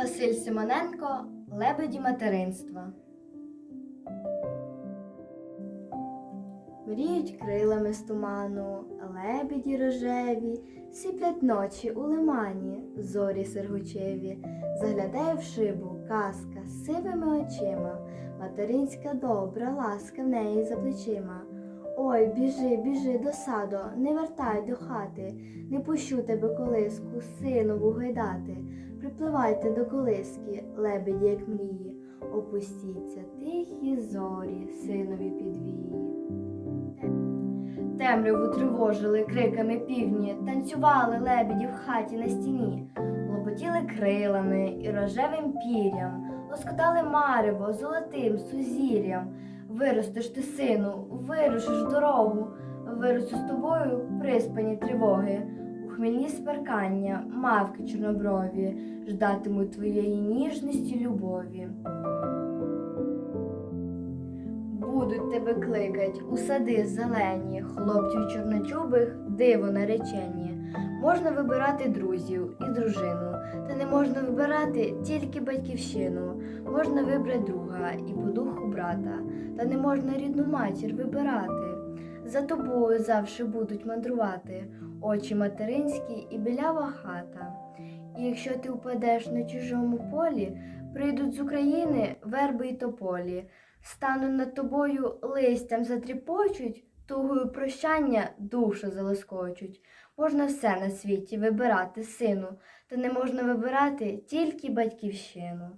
Василь Симоненко Лебеді материнства. Мріють крилами з туману, лебеді рожеві, сиплять ночі у лимані, зорі сергучеві, заглядає в шибу казка з сивими очима, материнська добра ласка в неї за плечима. Ой, біжи, біжи до саду, не вертай до хати, не пущу тебе колиску, синову гайдати. Припливайте до колиски, лебеді, як мрії, опустіться тихі зорі, синові підвії. Темряву тривожили криками півні, танцювали лебеді в хаті на стіні, лопотіли крилами і рожевим пір'ям, лоскотали марево золотим сузір'ям. Виростеш ти, сину, вирушиш дорогу, виросту з тобою приспані тривоги. У хмільні сперкання, мавки чорноброві, ждатимуть твоєї ніжності любові. Будуть тебе кликать у сади зелені, хлопців чорночубих, диво наречені. Можна вибирати друзів і дружину, та не можна вибирати тільки батьківщину. Можна вибрати друга і по духу брата, та не можна рідну матір вибирати. За тобою завжди будуть мандрувати очі материнські і білява хата. І якщо ти впадеш на чужому полі, прийдуть з України верби й тополі, стануть над тобою листям затріпочуть, тугою прощання душу залоскочуть. Можна все на світі вибирати, сину, та не можна вибирати тільки батьківщину.